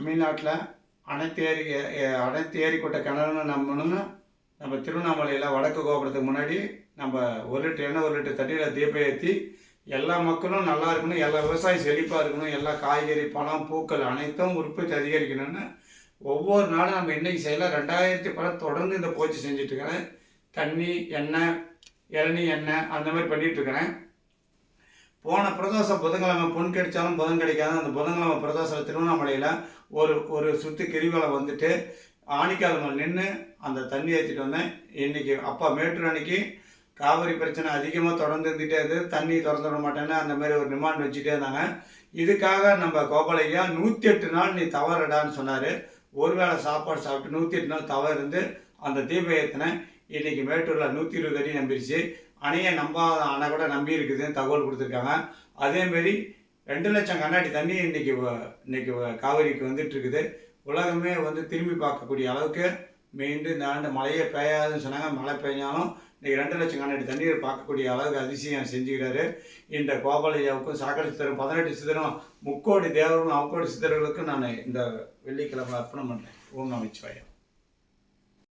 தமிழ்நாட்டில் அனைத்து ஏரி அனைத்து ஏரி கொட்ட கிணறுன்னு நம்பணும்னு நம்ம திருவண்ணாமலையில் வடக்கு கோபுரத்துக்கு முன்னாடி நம்ம ஒரு லிட்டர் எண்ணெய் ஒரு லிட்டர் தண்ணியில் தீபம் ஏற்றி எல்லா மக்களும் நல்லா இருக்கணும் எல்லா விவசாயம் செழிப்பாக இருக்கணும் எல்லா காய்கறி பழம் பூக்கள் அனைத்தும் உற்பத்தி அதிகரிக்கணும்னு ஒவ்வொரு நாளும் நம்ம இன்றைக்கி செய்யலாம் ரெண்டாயிரத்தி படம் தொடர்ந்து இந்த பூஜை செஞ்சிட்ருக்கிறேன் தண்ணி எண்ணெய் இளநீ எண்ணெய் அந்த மாதிரி பண்ணிகிட்ருக்கிறேன் போன பிரதோஷம் புதன்கிழமை பொன் கிடைச்சாலும் புதன் கிடைக்காது. அந்த புதன்கிழமை பிரதோஷம் திருவண்ணாமலையில் ஒரு ஒரு சுற்று கிரிவலம் வந்துட்டு ஆணிக்காலங்கள் நின்று அந்த தண்ணி ஏற்றிட்டு வந்தேன். இன்னைக்கு அப்பா மேட்டூர் அன்னைக்கு காவிரி பிரச்சனை அதிகமாக தொடர்ந்து இருந்துகிட்டே இருந்தது. தண்ணி திறந்து விட மாட்டேன்னு அந்த மாதிரி ஒரு டிமாண்ட் வச்சுட்டே இருந்தாங்க. இதுக்காக நம்ம கோபாலையா நூற்றி எட்டு நாள் நீ தவறடான்னு சொன்னார். ஒரு வேளை சாப்பாடு சாப்பிட்டு நூற்றி எட்டு நாள் தவறு இருந்து அந்த தீபம் ஏற்றினேன் இன்னைக்கு மேட்டூரில் நூற்றி இருபது அடி நம்பிடுச்சு அணையை நம்பாத அணை கூட நம்பி இருக்குதுன்னு தகவல் கொடுத்துருக்காங்க. அதேமாரி ரெண்டு லட்சம் கண்ணாடி தண்ணி இன்றைக்கி வ- இன்னைக்கு வ- காவிரிக்கு வந்துட்டு இருக்குது. உலகமே வந்து திரும்பி பார்க்கக்கூடிய அளவுக்கு மீண்டும் இந்த ஆண்டு மழையே பெய்யாதுன்னு சொன்னாங்க. மழை பெய்ஞ்சாலும் இன்றைக்கி ரெண்டு லட்சம் கண்ணாடி தண்ணீர் பார்க்கக்கூடிய அளவுக்கு அதிசயம் செஞ்சுக்கிறாரு. இந்த கோபாலையாவுக்கும் சாக்கடை சித்தரும் பதினெட்டு சித்தரும் முக்கோடி தேவர்களும் அவக்கோடி சித்தர்களுக்கும் நான் இந்த வெள்ளிக்கிழமை அர்ப்பணம் பண்ணுறேன் ஓம் நமச்சிவாயம்.